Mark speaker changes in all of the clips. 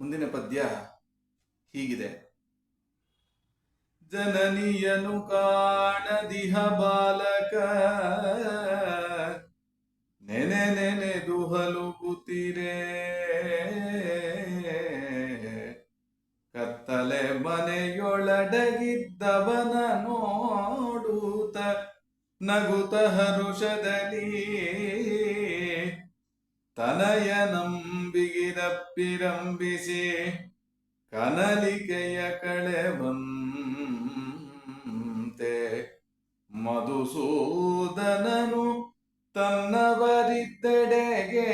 Speaker 1: ಮುಂದಿನ ಪದ್ಯ ಹೀಗಿದೆ. ಜನನಿಯನು ಕಾಣದಿಹ ಬಾಲಕ ನೆನೆ ನೆನೆ ಹಲುಗುತ್ತಿರೆ ಕತ್ತಲೆ ಮನೆಯೊಳಡಗಿದ್ದವನ ನೋಡುತ್ತ ನಗುತ ಹರುಷದಲ್ಲಿ. ತನಯ ನಂಬಿಗಿರಪ್ಪಿರಂಬಿಸಿ ಕನಲಿಕೆಯ ಕಳೆವಂತೆ ಮಧುಸೂದನನು ತನ್ನವರಿದ್ದೆಡೆಗೆ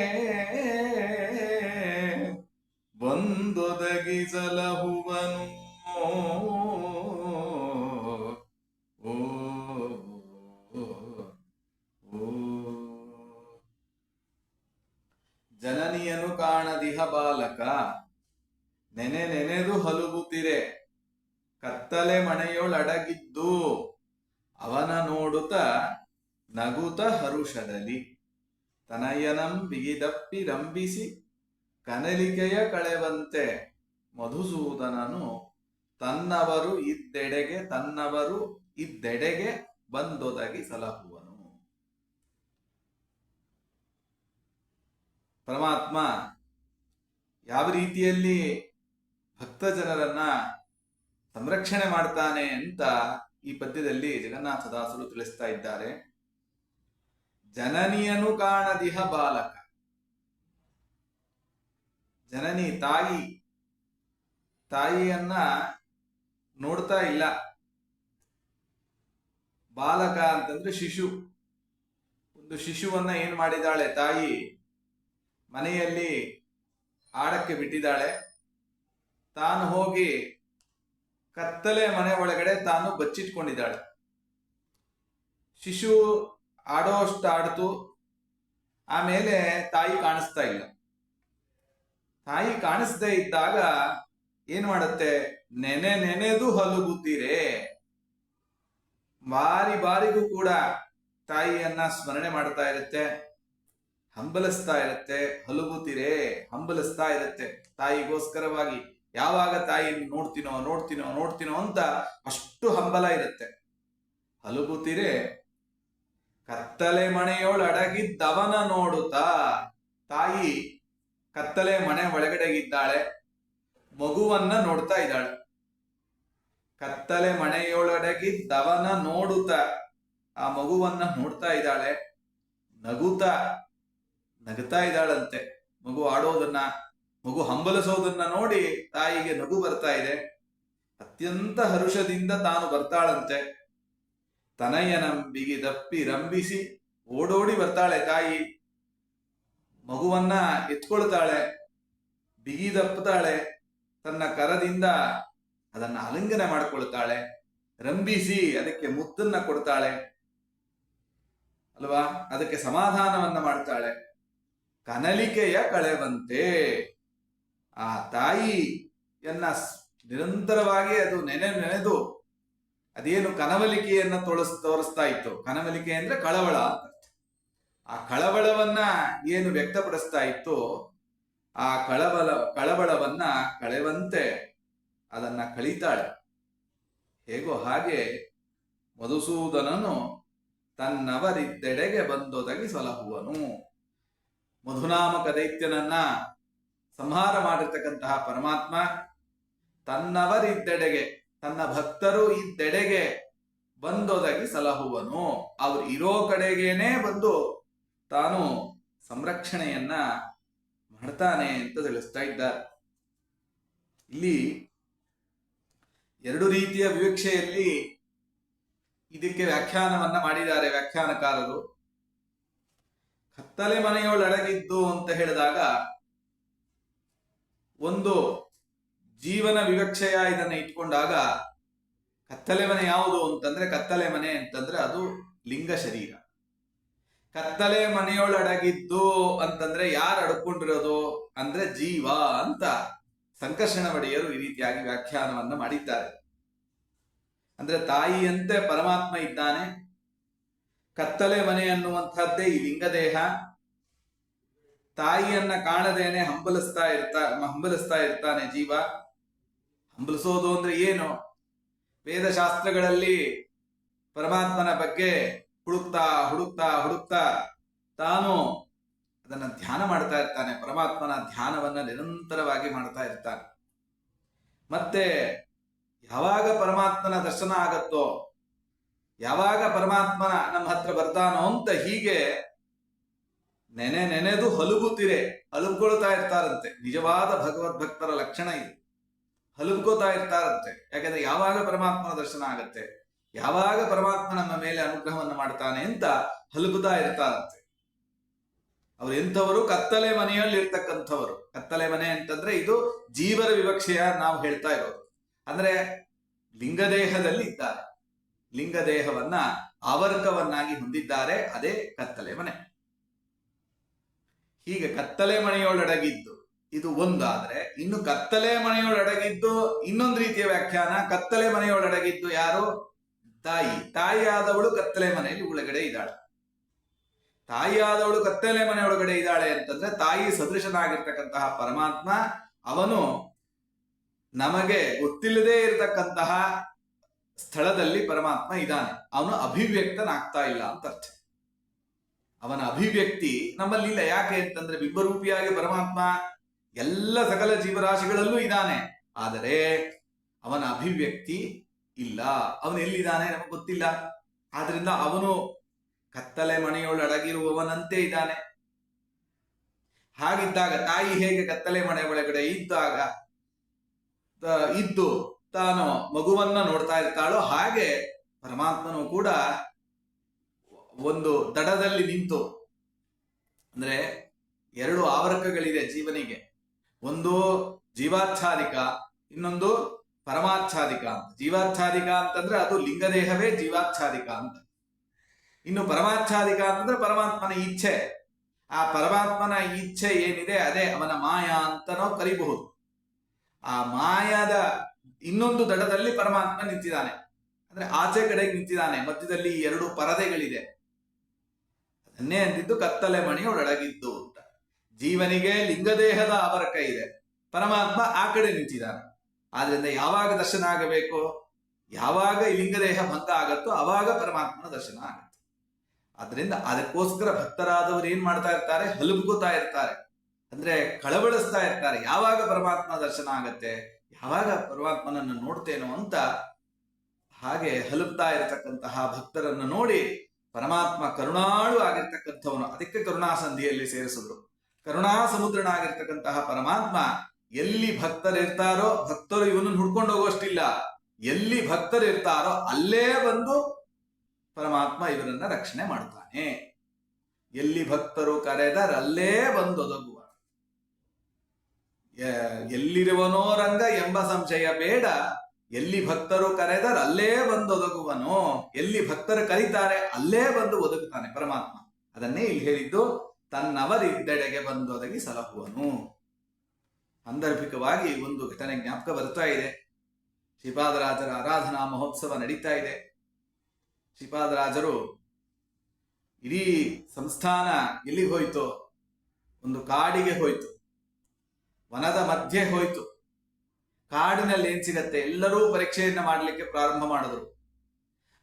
Speaker 1: ಬಂದೊದಗಿಸಲಹುವನು ನೆನೆ ನೆನೆದು ಹಲುಗುತ್ತಿರೆ. ಕತ್ತಲೆ ಮನೆಯೊಳಡಗಿದ್ದು ಅವನ ನೋಡುತ್ತ ನಗುತ ಹರುಷದಲ್ಲಿ. ತನಯನಂ ಬಿಗಿದಪ್ಪಿ ರಂಬಿಸಿ ಕನಲಿಕೆಯ ಕಳೆವಂತೆ ಮಧುಸೂದನನು ತನ್ನವರು ಇದ್ದೆಡೆಗೆ ತನ್ನವರು ಇದ್ದೆಡೆಗೆ ಬಂದೊದಗಿ ಸಲಹುವನು. ಪರಮಾತ್ಮ, ಯಾವ ರೀತಿಯಲ್ಲಿ ಭಕ್ತ ಜನರನ್ನ ಸಂರಕ್ಷಣೆ ಮಾಡ್ತಾನೆ ಅಂತ ಈ ಪದ್ಯದಲ್ಲಿ ಜಗನ್ನಾಥದಾಸರು ತಿಳಿಸ್ತಾ ಇದ್ದಾರೆ. ಜನನಿಯನು ಕಾಣದಿಹ ಬಾಲಕ. ಜನನಿ, ತಾಯಿ, ತಾಯಿಯನ್ನ ನೋಡ್ತಾ ಇಲ್ಲ. ಬಾಲಕ ಅಂತಂದ್ರೆ ಶಿಶು. ಒಂದು ಶಿಶುವನ್ನ ಏನ್ ಮಾಡಿದಾಳೆ? ತಾಯಿ ಮನೆಯಲ್ಲಿ ಆಡಕ್ಕೆ ಬಿಟ್ಟಿದ್ದಾಳೆ ತಾನು ಹೋಗಿ ಕತ್ತಲೆ ಮನೆ ಒಳಗಡೆ ತಾನು ಬಚ್ಚಿಟ್ಕೊಂಡಿದ್ದಾಳೆ. ಶಿಶು ಆಡೋ ಅಷ್ಟು ಆಡ್ತು ಆಮೇಲೆ ತಾಯಿ ಕಾಣಿಸ್ತಾ ಇಲ್ಲ. ತಾಯಿ ಕಾಣಿಸ್ದೇ ಇದ್ದಾಗ ಏನ್ ಮಾಡುತ್ತೆ? ನೆನೆ ನೆನೆದು ಹಲುಗುತ್ತೀರೆ. ಬಾರಿ ಬಾರಿಗೂ ಕೂಡ ತಾಯಿಯನ್ನ ಸ್ಮರಣೆ ಮಾಡ್ತಾ ಇರುತ್ತೆ, ಹಂಬಲಿಸ್ತಾ ಇರುತ್ತೆ, ಹಲುಗುತ್ತೀರೆ, ಹಂಬಲಿಸ್ತಾ ಇರುತ್ತೆ ತಾಯಿಗೋಸ್ಕರವಾಗಿ. ಯಾವಾಗ ತಾಯಿಯನ್ನು ನೋಡ್ತೀನೋ ನೋಡ್ತೀನೋ ನೋಡ್ತೀನೋ ಅಂತ ಅಷ್ಟು ಹಂಬಲ ಇರುತ್ತೆ. ಹಲುಗುತ್ತೀರೆ ಕತ್ತಲೆ ಮನೆಯೊಳಡಗಿದ್ದವನ ನೋಡುತ್ತಾ ತಾಯಿ ಕತ್ತಲೆ ಮನೆ ಒಳಗಡೆಗಿದ್ದಾಳೆ, ಮಗುವನ್ನ ನೋಡ್ತಾ ಇದ್ದಾಳೆ. ಕತ್ತಲೆ ಮನೆಯೊಳಡಗಿದ್ದವನ ನೋಡುತ್ತಾ ಆ ಮಗುವನ್ನ ನೋಡ್ತಾ ಇದ್ದಾಳೆ ನಗುತ್ತಾ ಇದ್ದಾಳಂತೆ. ಮಗು ಆಡೋದನ್ನ ಮಗು ಹಂಬಲಿಸೋದನ್ನ ನೋಡಿ ತಾಯಿಗೆ ನಗು ಬರ್ತಾ ಇದೆ. ಅತ್ಯಂತ ಹರುಷದಿಂದ ತಾನು ಬರ್ತಾಳಂತೆ. ತನಯನಂಬಿಗಿ ದಪ್ಪಿ ರಂಬಿಸಿ ಓಡೋಡಿ ಬರ್ತಾಳೆ ತಾಯಿ. ಮಗುವನ್ನ ಎತ್ಕೊಳ್ತಾಳೆ, ಬಿಗಿ ದಪ್ಪತಾಳೆ ತನ್ನ ಕರದಿಂದ ಅದನ್ನ ಆಲಿಂಗನ ಮಾಡಿಕೊಳ್ತಾಳೆ ರಂಬಿಸಿ ಅದಕ್ಕೆ ಮುದ್ದನ್ನ ಕೊಡ್ತಾಳೆ. ಅಲ್ವಾ? ಅದಕ್ಕೆ ಸಮಾಧಾನವನ್ನ ಮಾಡ್ತಾಳೆ. ಕನಲಿಕೆಯ ಕಳೆವಂತೆ. ಆ ತಾಯಿಯನ್ನ ನಿರಂತರವಾಗಿ ಅದು ನೆನೆ ನೆನೆದು ಅದೇನು ಕನವಲಿಕೆಯನ್ನ ತೋರಿಸ್ ತೋರಿಸ್ತಾ ಇತ್ತು. ಕನವಲಿಕೆ ಅಂದ್ರೆ ಕಳವಳ ಆ ಕಳವಳವನ್ನ ಏನು ವ್ಯಕ್ತಪಡಿಸ್ತಾ ಇತ್ತು ಆ ಕಳವಳ, ಕಳವಳವನ್ನ ಕಳೆವಂತೆ ಅದನ್ನ ಕಳೀತಾಳೆ. ಹೇಗೋ ಹಾಗೆ ಮಧುಸೂದನನು ತನ್ನವರಿದ್ದೆಡೆಗೆ ಬಂದೊದಗಿ ಸಲಹುವನು. ಮಧುನಾಮಕ ದೈತ್ಯನನ್ನ ಸಂಹಾರ ಮಾಡಿರ್ತಕ್ಕಂತಹ ಪರಮಾತ್ಮ ತನ್ನವರಿದ್ದೆಡೆಗೆ, ತನ್ನ ಭಕ್ತರು ಇದ್ದೆಡೆಗೆ ಬಂದೋದಾಗಿ ಸಲಹುವನು. ಅವ್ರು ಇರೋ ಕಡೆಗೇನೆ ಬಂದು ತಾನು ಸಂರಕ್ಷಣೆಯನ್ನ ಮಾಡ್ತಾನೆ ಅಂತ ತಿಳಿಸ್ತಾ ಇದ್ದಾರೆ. ಇಲ್ಲಿ ಎರಡು ರೀತಿಯ ವಿವಕ್ಷೆಯಲ್ಲಿ ಇದಕ್ಕೆ ವ್ಯಾಖ್ಯಾನವನ್ನ ಮಾಡಿದ್ದಾರೆ ವ್ಯಾಖ್ಯಾನಕಾರರು. ಕತ್ತಲೆ ಮನೆಯೊಳಡಗಿದ್ದು ಅಂತ ಹೇಳಿದಾಗ ಒಂದು ಜೀವನ ವಿವಕ್ಷೆಯ ಇದನ್ನ ಇಟ್ಕೊಂಡಾಗ ಕತ್ತಲೆ ಮನೆ ಯಾವುದು ಅಂತಂದ್ರೆ ಕತ್ತಲೆ ಮನೆ ಅಂತಂದ್ರೆ ಅದು ಲಿಂಗ ಶರೀರ. ಕತ್ತಲೆ ಮನೆಯೊಳಡಗಿದ್ದು ಅಂತಂದ್ರೆ ಯಾರು ಅಡ್ಕೊಂಡಿರೋದು ಅಂದ್ರೆ ಜೀವ ಅಂತ ಸಂಕರ್ಷಣ ಒಡೆಯರು ಈ ರೀತಿಯಾಗಿ ವ್ಯಾಖ್ಯಾನವನ್ನ ಮಾಡಿದ್ದಾರೆ. ಅಂದ್ರೆ ತಾಯಿಯಂತೆ ಪರಮಾತ್ಮ ಇದ್ದಾನೆ ಕತ್ತಲೆ ಮನೆ ಅನ್ನುವಂಥದ್ದೇ ಈ ಲಿಂಗದೇಹ ತಾಯಿಯನ್ನ ಕಾಣದೇನೆ ಹಂಬಲಿಸ್ತಾ ಇರ್ತಾ, ಹಂಬಲಿಸ್ತಾ ಇರ್ತಾನೆ ಜೀವ. ಹಂಬಲಿಸೋದು ಅಂದ್ರೆ ಏನು? ವೇದಶಾಸ್ತ್ರಗಳಲ್ಲಿ ಪರಮಾತ್ಮನ ಬಗ್ಗೆ ಹುಡುಕ್ತಾ ಹುಡುಕ್ತಾ ಹುಡುಕ್ತಾ ತಾನು ಅದನ್ನ ಧ್ಯಾನ ಮಾಡ್ತಾ ಇರ್ತಾನೆ. ಪರಮಾತ್ಮನ ಧ್ಯಾನವನ್ನ ನಿರಂತರವಾಗಿ ಮಾಡ್ತಾ ಇರ್ತಾನೆ. ಮತ್ತೆ ಯಾವಾಗ ಪರಮಾತ್ಮನ ದರ್ಶನ ಆಗತ್ತೋ, ಯಾವಾಗ ಪರಮಾತ್ಮನ ನಮ್ಮ ಹತ್ರ ಬರ್ತಾನೋ ಅಂತ ಹೀಗೆ ನೆನೆ ನೆನೆದು ಹಲುಗುತ್ತಿರೆ ಹಲುಬ್ಕೊಳ್ತಾ ಇರ್ತಾರಂತೆ. ನಿಜವಾದ ಭಗವದ್ ಭಕ್ತರ ಲಕ್ಷಣ ಇದು. ಹಲುಬ್ಕೋತಾ ಇರ್ತಾರಂತೆ. ಯಾಕಂದ್ರೆ ಯಾವಾಗ ಪರಮಾತ್ಮನ ದರ್ಶನ ಆಗತ್ತೆ, ಯಾವಾಗ ಪರಮಾತ್ಮ ನಮ್ಮ ಮೇಲೆ ಅನುಗ್ರಹವನ್ನು ಮಾಡ್ತಾನೆ ಅಂತ ಹಲುಬುತ್ತಾ ಇರ್ತಾರಂತೆ. ಅವ್ರು ಎಂಥವರು? ಕತ್ತಲೆ ಮನೆಯಲ್ಲಿ ಇರ್ತಕ್ಕಂಥವರು ಕತ್ತಲೆ ಮನೆ ಅಂತಂದ್ರೆ ಇದು ಜೀವರ ವಿವಕ್ಷೆಯ ನಾವು ಹೇಳ್ತಾ ಇರೋದು. ಅಂದ್ರೆ ಲಿಂಗದೇಹದಲ್ಲಿ ಇದ್ದಾರೆ ಲಿಂಗದೇಹವನ್ನ ಆವರ್ಕವನ್ನಾಗಿ ಹೊಂದಿದ್ದಾರೆ ಅದೇ ಕತ್ತಲೆ ಮನೆ. ಹೀಗೆ ಕತ್ತಲೆ ಮನೆಯೊಳಡಗಿದ್ದು. ಇದು ಒಂದಾದ್ರೆ, ಇನ್ನು ಕತ್ತಲೆ ಮನೆಯೊಳಡಗಿದ್ದು ಇನ್ನೊಂದು ರೀತಿಯ ವ್ಯಾಖ್ಯಾನ, ಕತ್ತಲೆ ಮನೆಯೊಳಡಗಿದ್ದು ಯಾರು? ತಾಯಿ. ತಾಯಿಯಾದವಳು ಕತ್ತಲೆ ಮನೆಯಲ್ಲಿ ಒಳಗಡೆ ಇದ್ದಾಳೆ. ತಾಯಿಯಾದವಳು ಕತ್ತಲೆ ಮನೆಯೊಳಗಡೆ ಇದ್ದಾಳೆ ಅಂತಂದ್ರೆ ತಾಯಿ ಸದೃಶನಾಗಿರ್ತಕ್ಕಂತಹ ಪರಮಾತ್ಮ, ಅವನು ನಮಗೆ ಗೊತ್ತಿಲ್ಲದೇ ಇರತಕ್ಕಂತಹ ಸ್ಥಳದಲ್ಲಿ ಪರಮಾತ್ಮ ಇದ್ದಾನೆ. ಅವನು ಅಭಿವ್ಯಕ್ತನಾಗ್ತಾ ಇಲ್ಲ ಅಂತ ಅರ್ಥ. ಅವನ ಅಭಿವ್ಯಕ್ತಿ ನಮ್ಮಲ್ಲಿ ಇಲ್ಲ. ಯಾಕೆ ಅಂತಂದ್ರೆ ಬಿಂಬರೂಪಿಯಾಗಿ ಪರಮಾತ್ಮ ಎಲ್ಲ ಸಕಲ ಜೀವರಾಶಿಗಳಲ್ಲೂ ಇದ್ದಾನೆ. ಆದರೆ ಅವನ ಅಭಿವ್ಯಕ್ತಿ ಇಲ್ಲ. ಅವನು ಎಲ್ಲಿದ್ದಾನೆ ನಮಗೆ ಗೊತ್ತಿಲ್ಲ. ಆದ್ರಿಂದ ಅವನು ಕತ್ತಲೆ ಮನೆಯೊಳಡಗಿರುವವನಂತೆ ಇದ್ದಾನೆ. ಹಾಗಿದ್ದಾಗ ತಾಯಿ ಹೇಗೆ ಕತ್ತಲೆ ಮನೆ ಒಳಗಡೆ ಇದ್ದಾಗ ಇದ್ದು ತಾನು ಮಗುವನ್ನ ನೋಡ್ತಾ ಇರ್ತಾಳೋ ಹಾಗೆ ಪರಮಾತ್ಮನು ಕೂಡ ಒಂದು ದಡದಲ್ಲಿ ನಿಂತು, ಅಂದ್ರೆ ಎರಡು ಆವರಕಗಳಿದೆ ಜೀವನಿಗೆ. ಒಂದು ಜೀವಾಚ್ಛಾದಿಕ, ಇನ್ನೊಂದು ಪರಮಾಚ್ಛಾದಿಕ ಅಂತ. ಜೀವಾಚ್ಛಾದಿಕ ಅಂತಂದ್ರೆ ಅದು ಲಿಂಗದೇಹವೇ ಜೀವಾಚ್ಛಾದಿಕ ಅಂತ. ಇನ್ನು ಪರಮಾಚ್ಛಾದಿಕ ಅಂತಂದ್ರೆ ಪರಮಾತ್ಮನ ಇಚ್ಛೆ. ಆ ಪರಮಾತ್ಮನ ಇಚ್ಛೆ ಏನಿದೆ ಅದೇ ಅವನ ಮಾಯಾ ಅಂತ ಕರಿಬಹುದು. ಆ ಮಾಯಾದ ಇನ್ನೊಂದು ದಡದಲ್ಲಿ ಪರಮಾತ್ಮ ನಿಂತಿದ್ದಾನೆ. ಅಂದ್ರೆ ಆಚೆ ಕಡೆಗೆ ನಿಂತಿದ್ದಾನೆ. ಮಧ್ಯದಲ್ಲಿ ಎರಡು ಪರದೆಗಳಿದೆ. ಅದನ್ನೇ ಅಂದಿದ್ದು ಕತ್ತಲೆ ಮಣಿಯೊಳಗಿದ್ದು ಅಂತ. ಜೀವನಿಗೆ ಲಿಂಗದೇಹದ ಆವರಕ ಇದೆ. ಪರಮಾತ್ಮ ಆ ಕಡೆ ನಿಂತಿದ್ದಾನೆ. ಆದ್ರಿಂದ ಯಾವಾಗ ದರ್ಶನ ಆಗಬೇಕು, ಯಾವಾಗ ಈ ಲಿಂಗದೇಹ ಭಂಗ ಆಗತ್ತೋ ಅವಾಗ ಪರಮಾತ್ಮನ ದರ್ಶನ ಆಗತ್ತೆ. ಆದ್ರಿಂದ ಅದಕ್ಕೋಸ್ಕರ ಭಕ್ತರಾದವರು ಏನ್ ಮಾಡ್ತಾ ಇರ್ತಾರೆ? ಹಲುಬ್ಕೋತಾ ಇರ್ತಾರೆ. ಅಂದ್ರೆ ಕಳವಳಿಸ್ತಾ ಇರ್ತಾರೆ. ಯಾವಾಗ ಪರಮಾತ್ಮ ದರ್ಶನ ಆಗತ್ತೆ, ಯಾವಾಗ ಪರಮಾತ್ಮನನ್ನು ನೋಡ್ತೇನೋ ಅಂತ ಹಾಗೆ ಹಲುಬ್ತಾ ಇರತಕ್ಕಂತಹ ಭಕ್ತರನ್ನು ನೋಡಿ ಪರಮಾತ್ಮ ಕರುಣಾಳು ಆಗಿರ್ತಕ್ಕಂಥವನು, ಅದಕ್ಕೆ ಕರುಣಾ ಸಂಧಿಯಲ್ಲಿ ಸೇರಿಸಿದ್ರು. ಕರುಣಾ ಸಮುದ್ರನಾಗಿರ್ತಕ್ಕಂತಹ ಪರಮಾತ್ಮ ಎಲ್ಲಿ ಭಕ್ತರಿರ್ತಾರೋ, ಭಕ್ತರು ಇವನನ್ನು ಹುಡ್ಕೊಂಡು ಹೋಗೋಷ್ಟಿಲ್ಲ. ಎಲ್ಲಿ ಭಕ್ತರಿರ್ತಾರೋ, ಅಲ್ಲೇ ಬಂದು ಪರಮಾತ್ಮ ಇವರನ್ನ ರಕ್ಷಣೆ ಮಾಡ್ತಾನೆ ಎಲ್ಲಿ ಭಕ್ತರು ಕರೆದರಲ್ಲೇ ಬಂದು ಒದಗುವ ಎಲ್ಲಿರುವನೋ ರಂಗ ಎಂಬ ಸಂಶಯ ಬೇಡ. ಎಲ್ಲಿ ಭಕ್ತರು ಕರೆದರೆ ಅಲ್ಲೇ ಬಂದು ಒದಗುವನು. ಎಲ್ಲಿ ಭಕ್ತರು ಕರೀತಾರೆ ಅಲ್ಲೇ ಬಂದು ಒದಗುತ್ತಾನೆ ಪರಮಾತ್ಮ. ಅದನ್ನೇ ಇಲ್ಲಿ ಹೇಳಿದ್ದು, ತನ್ನವರಿದ್ದೆಡೆಗೆ ಒದಗಿ ಸಲಹುವನು. ಸಾಂದರ್ಭಿಕವಾಗಿ ಒಂದು ಘಟನೆ ಜ್ಞಾಪಕ ಬರ್ತಾ ಇದೆ. ಶ್ರೀಪಾದರಾಜರ ಆರಾಧನಾ ಮಹೋತ್ಸವ ನಡೀತಾ ಇದೆ. ಶ್ರೀಪಾದರಾಜರು ಇಡೀ ಸಂಸ್ಥಾನ ಎಲ್ಲಿಗೆ ಹೋಯ್ತು? ಒಂದು ಕಾಡಿಗೆ ಹೋಯ್ತು. ವನದ ಮಧ್ಯೆ ಹೋಯ್ತು. ಕಾಡಿನಲ್ಲಿ ಏನ್ ಸಿಗತ್ತೆ? ಎಲ್ಲರೂ ಪರೀಕ್ಷೆಯನ್ನ ಮಾಡಲಿಕ್ಕೆ ಪ್ರಾರಂಭ ಮಾಡಿದ್ರು.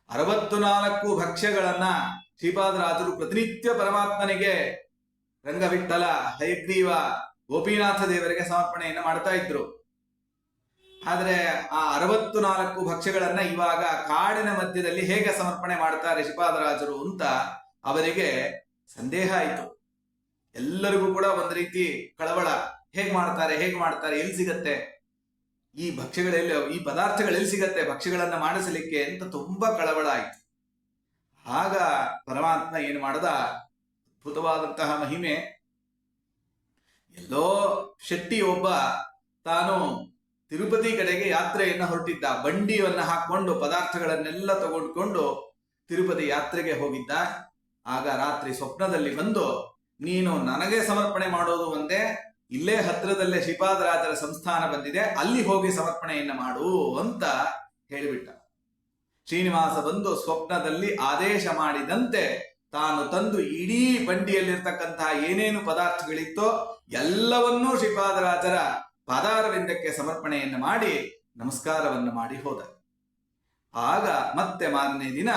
Speaker 1: ಅರವತ್ತು ನಾಲ್ಕು ಭಕ್ಷ್ಯಗಳನ್ನ ಶ್ರೀಪಾದರಾಜರು ಪ್ರತಿನಿತ್ಯ ಪರಮಾತ್ಮನಿಗೆ ರಂಗವಿಠಲ ಹಯಗ್ರೀವ ಗೋಪಿನಾಥ ದೇವರಿಗೆ ಸಮರ್ಪಣೆಯನ್ನ ಮಾಡ್ತಾ ಇದ್ರು. ಆದ್ರೆ ಆ ಅರವತ್ತು ನಾಲ್ಕು ಭಕ್ಷ್ಯಗಳನ್ನ ಇವಾಗ ಕಾಡಿನ ಮಧ್ಯದಲ್ಲಿ ಹೇಗೆ ಸಮರ್ಪಣೆ ಮಾಡ್ತಾರೆ ಶ್ರೀಪಾದರಾಜರು ಅಂತ ಅವರಿಗೆ ಸಂದೇಹ ಆಯಿತು. ಎಲ್ಲರಿಗೂ ಕೂಡ ಒಂದು ರೀತಿ ಕಳವಳ. ಹೇಗ್ ಮಾಡ್ತಾರೆ? ಹೇಗ್ ಮಾಡ್ತಾರೆ? ಎಲ್ಲಿ ಸಿಗತ್ತೆ? ಈ ಭಕ್ಷ್ಯಗಳೆಲ್ಲಿ, ಈ ಪದಾರ್ಥಗಳೆಲ್ಲಿ ಸಿಗತ್ತೆ, ಭಕ್ಷ್ಯಗಳನ್ನ ಮಾಡಿಸಲಿಕ್ಕೆ ಅಂತ ತುಂಬಾ ಕಳವಳ ಆಯ್ತು. ಆಗ ಪರಮಾತ್ಮ ಏನು ಮಾಡದ? ಅದ್ಭುತವಾದಂತಹ ಮಹಿಮೆ. ಎಲ್ಲೋ ಶೆಟ್ಟಿ ಒಬ್ಬ ತಾನು ತಿರುಪತಿ ಕಡೆಗೆ ಯಾತ್ರೆಯನ್ನ ಹೊರಟಿದ್ದ. ಬಂಡಿಯನ್ನ ಹಾಕೊಂಡು ಪದಾರ್ಥಗಳನ್ನೆಲ್ಲ ತಗೊಂಡ್ಕೊಂಡು ತಿರುಪತಿ ಯಾತ್ರೆಗೆ ಹೋಗಿದ್ದ. ಆಗ ರಾತ್ರಿ ಸ್ವಪ್ನದಲ್ಲಿ ಬಂದು, ನೀನು ನನಗೆ ಸಮರ್ಪಣೆ ಮಾಡೋದು ಒಂದೇ ಇಲ್ಲೇ ಹತ್ರದಲ್ಲೇ ಶ್ರೀಪಾದರಾಜರ ಸಂಸ್ಥಾನ ಬಂದಿದೆ, ಅಲ್ಲಿ ಹೋಗಿ ಸಮರ್ಪಣೆಯನ್ನ ಮಾಡು ಅಂತ ಹೇಳಿಬಿಟ್ಟ. ಶ್ರೀನಿವಾಸ ಬಂದು ಸ್ವಪ್ನದಲ್ಲಿ ಆದೇಶ ಮಾಡಿದಂತೆ ತಾನು ತಂದು ಇಡೀ ಬಂಡಿಯಲ್ಲಿರ್ತಕ್ಕಂತಹ ಏನೇನು ಪದಾರ್ಥಗಳಿತ್ತೋ ಎಲ್ಲವನ್ನೂ ಶ್ರೀಪಾದರಾಜರ ಪಾದಾರವಿಂದಕ್ಕೆ ಸಮರ್ಪಣೆಯನ್ನು ಮಾಡಿ ನಮಸ್ಕಾರವನ್ನು ಮಾಡಿ ಹೋದ. ಆಗ ಮತ್ತೆ ಮಾರನೇ ದಿನ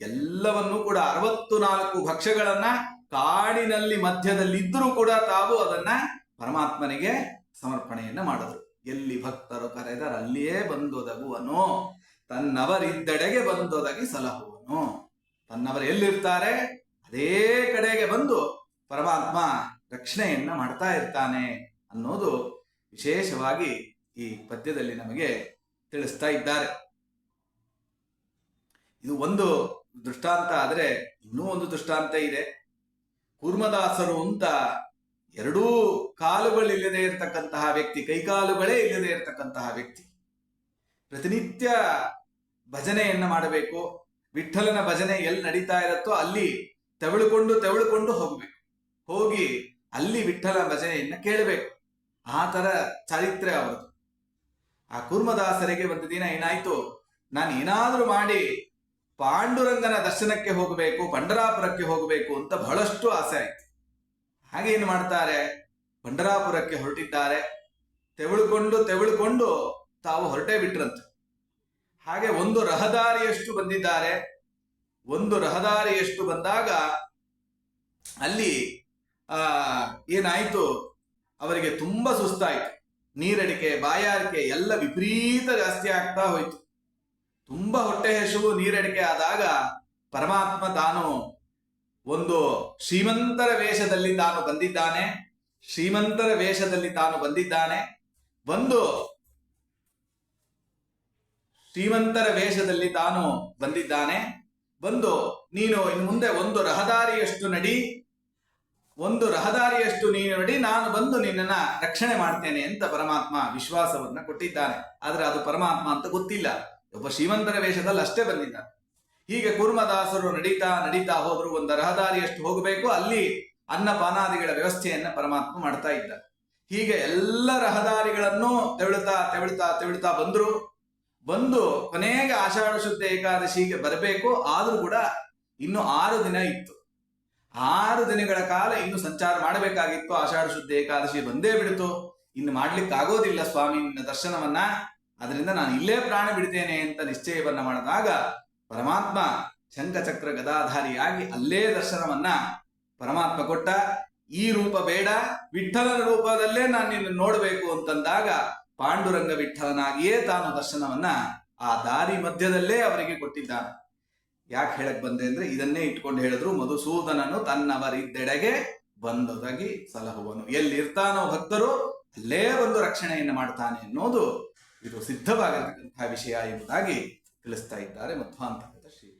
Speaker 1: ಎಲ್ಲವನ್ನೂ ಕೂಡ ಅರವತ್ತು ನಾಲ್ಕು ಭಕ್ಷ್ಯಗಳನ್ನ ಕಾಡಿನಲ್ಲಿ ಮಧ್ಯದಲ್ಲಿದ್ದರೂ ಕೂಡ ತಾವು ಅದನ್ನ ಪರಮಾತ್ಮನಿಗೆ ಸಮರ್ಪಣೆಯನ್ನ ಮಾಡಿದ್ರು. ಎಲ್ಲಿ ಭಕ್ತರು ಕರೆದರಲ್ಲಿಯೇ ಬಂದೊದಗುವನು, ತನ್ನವರಿದ್ದೆಡೆಗೆ ಬಂದೊದಗಿ ಸಲಹುವನು. ತನ್ನವರು ಎಲ್ಲಿರ್ತಾರೆ? ಅದೇ ಕಡೆಗೆ ಬಂದು ಪರಮಾತ್ಮ ರಕ್ಷಣೆಯನ್ನ ಮಾಡ್ತಾ ಇರ್ತಾನೆ ಅನ್ನೋದು ವಿಶೇಷವಾಗಿ ಈ ಪದ್ಯದಲ್ಲಿ ನಮಗೆ ತಿಳಿಸ್ತಾ ಇದ್ದಾರೆ. ಇದು ಒಂದು ದೃಷ್ಟಾಂತ ಆದರೆ ಇನ್ನೂ ಒಂದು ದೃಷ್ಟಾಂತ ಇದೆ. ಕೂರ್ಮದಾಸರು ಅಂತ ಎರಡೂ ಕಾಲುಗಳಿಲ್ಲದೆ ಇರತಕ್ಕಂತಹ ವ್ಯಕ್ತಿ, ಕೈಕಾಲುಗಳೇ ಇಲ್ಲದೆ ಇರತಕ್ಕಂತಹ ವ್ಯಕ್ತಿ. ಪ್ರತಿನಿತ್ಯ ಭಜನೆಯನ್ನ ಮಾಡಬೇಕು ವಿಠಲನ ಭಜನೆ ಎಲ್ಲಿ ನಡೀತಾ ಇರುತ್ತೋ ಅಲ್ಲಿ ತೆವಳುಕೊಂಡು ತೆವಳುಕೊಂಡು ಹೋಗ್ಬೇಕು. ಹೋಗಿ ಅಲ್ಲಿ ವಿಠಲ ಭಜನೆಯನ್ನ ಕೇಳಬೇಕು. ಆ ತರ ಚಾರಿತ್ರ್ಯ ಅವರದು ಆ ಕುರ್ಮದಾಸರಿಗೆ ಒಂದು ದಿನ ಏನಾಯ್ತು? ನಾನು ಏನಾದ್ರೂ ಮಾಡಿ ಪಾಂಡುರಂಗನ ದರ್ಶನಕ್ಕೆ ಹೋಗಬೇಕು, ಪಂಡರಾಪುರಕ್ಕೆ ಹೋಗಬೇಕು ಅಂತ ಬಹಳಷ್ಟು ಆಸೆ ಆಯ್ತು. ಹಾಗೆ ಏನು ಮಾಡ್ತಾರೆ? ಪಂಡರಾಪುರಕ್ಕೆ ಹೊರಟಿದ್ದಾರೆ. ತೆವಳುಕೊಂಡು ತೆವಳುಕೊಂಡು ತಾವು ಹೊರಟೇ ಬಿಟ್ರಂತೆ. ಹಾಗೆ ಒಂದು ರಹದಾರಿಯಷ್ಟು ಬಂದಿದ್ದಾರೆ. ಒಂದು ರಹದಾರಿಯಷ್ಟು ಬಂದಾಗ ಅಲ್ಲಿ, ಆ, ಏನಾಯ್ತು? ಅವರಿಗೆ ತುಂಬಾ ಸುಸ್ತಾಯ್ತು. ನೀರಡಿಕೆ, ಬಾಯಾರಿಕೆ ಎಲ್ಲ ವಿಪರೀತ ಜಾಸ್ತಿ ಆಗ್ತಾ ಹೋಯ್ತು. ತುಂಬಾ ಹೊಟ್ಟೆ ಹೆಸವು, ನೀರಡಿಕೆ ಆದಾಗ ಪರಮಾತ್ಮ ತಾನು ಒಂದು ಶ್ರೀಮಂತರ ವೇಷದಲ್ಲಿ ತಾನು ಬಂದಿದ್ದಾನೆ, ಶ್ರೀಮಂತರ ವೇಷದಲ್ಲಿ ತಾನು ಬಂದಿದ್ದಾನೆ. ಬಂದು ಶ್ರೀಮಂತರ ವೇಷದಲ್ಲಿ ತಾನು ಬಂದಿದ್ದಾನೆ. ಬಂದು ನೀನು ಇನ್ನು ಮುಂದೆ ಒಂದು ರಹದಾರಿಯಷ್ಟು ನಡಿ, ಒಂದು ರಹದಾರಿಯಷ್ಟು ನೀನು ನಡಿ, ನಾನು ಬಂದು ನಿನ್ನನ್ನ ರಕ್ಷಣೆ ಮಾಡ್ತೇನೆ ಅಂತ ಪರಮಾತ್ಮ ವಿಶ್ವಾಸವನ್ನ ಕೊಟ್ಟಿದ್ದಾನೆ. ಆದ್ರೆ ಅದು ಪರಮಾತ್ಮ ಅಂತ ಗೊತ್ತಿಲ್ಲ. ಒಬ್ಬ ಶ್ರೀಮಂತರ ವೇಷದಲ್ಲಿ ಅಷ್ಟೇ ಬಂದಿದ್ದಾನೆ. ಹೀಗೆ ಕುರ್ಮದಾಸರು ನಡೀತಾ ನಡೀತಾ ಹೋದ್ರು. ಒಂದು ರಹದಾರಿಯಷ್ಟು ಹೋಗಬೇಕು. ಅಲ್ಲಿ ಅನ್ನಪಾನಾದಿಗಳ ವ್ಯವಸ್ಥೆಯನ್ನ ಪರಮಾತ್ಮ ಮಾಡ್ತಾ ಇದ್ದ. ಹೀಗೆ ಎಲ್ಲ ರಹದಾರಿಗಳನ್ನು ತೆವಳುತ್ತಾ ತೆವಳುತ್ತಾ ತೆವಳುತ್ತಾ ಬಂದ್ರು. ಬಂದು ಕೊನೆಗೆ ಆಷಾಢ ಶುದ್ಧ ಏಕಾದಶಿಗೆ ಬರಬೇಕು. ಆದ್ರೂ ಕೂಡ ಇನ್ನು ಆರು ದಿನ ಇತ್ತು. ಆರು ದಿನಗಳ ಕಾಲ ಇನ್ನು ಸಂಚಾರ ಮಾಡಬೇಕಾಗಿತ್ತು. ಆಷಾಢ ಶುದ್ಧ ಏಕಾದಶಿ ಬಂದೇ ಬಿಡಿತು. ಇನ್ನು ಮಾಡ್ಲಿಕ್ಕಾಗೋದಿಲ್ಲ ಸ್ವಾಮಿ ನಿನ್ನ ದರ್ಶನವನ್ನ. ಅದರಿಂದ ನಾನು ಇಲ್ಲೇ ಪ್ರಾಣ ಬಿಡ್ತೇನೆ ಅಂತ ನಿಶ್ಚಯವನ್ನ ಮಾಡಿದಾಗ ಪರಮಾತ್ಮ ಶಂಖಚಕ್ರ ಗದಾಧಾರಿಯಾಗಿ ಅಲ್ಲೇ ದರ್ಶನವನ್ನ ಪರಮಾತ್ಮ ಕೊಟ್ಟ. ಈ ರೂಪ ಬೇಡ ವಿಠಲನ ರೂಪದಲ್ಲೇ ನಾನು ನಿನ್ನ ನೋಡಬೇಕು ಅಂತಂದಾಗ ಪಾಂಡುರಂಗ ವಿಠಲನಾಗಿಯೇ ತಾನು ದರ್ಶನವನ್ನ ಆ ದಾರಿ ಮಧ್ಯದಲ್ಲೇ ಅವರಿಗೆ ಕೊಟ್ಟಿದ್ದಾನೆ. ಯಾಕೆ ಹೇಳಕ್ ಬಂದೆ ಅಂದ್ರೆ ಇದನ್ನೇ ಇಟ್ಕೊಂಡು ಹೇಳಿದ್ರು ಮಧುಸೂದನನು ತನ್ನವರಿದ್ದೆಡೆಗೆ ಬಂದದಾಗಿ ಸಲಹುವನು. ಎಲ್ಲಿರ್ತಾನೋ ಭಕ್ತರು ಅಲ್ಲೇ ಒಂದು ರಕ್ಷಣೆಯನ್ನು ಮಾಡ್ತಾನೆ ಅನ್ನೋದು ಇದು ಸಿದ್ಧವಾಗಿರತಕ್ಕಂತಹ ವಿಷಯ ಎಂಬುದಾಗಿ ತಿಳಿಸ್ತಾ ಇದ್ದಾರೆ ಮಧ್ವಾಂತರದ ಶ್ರೀ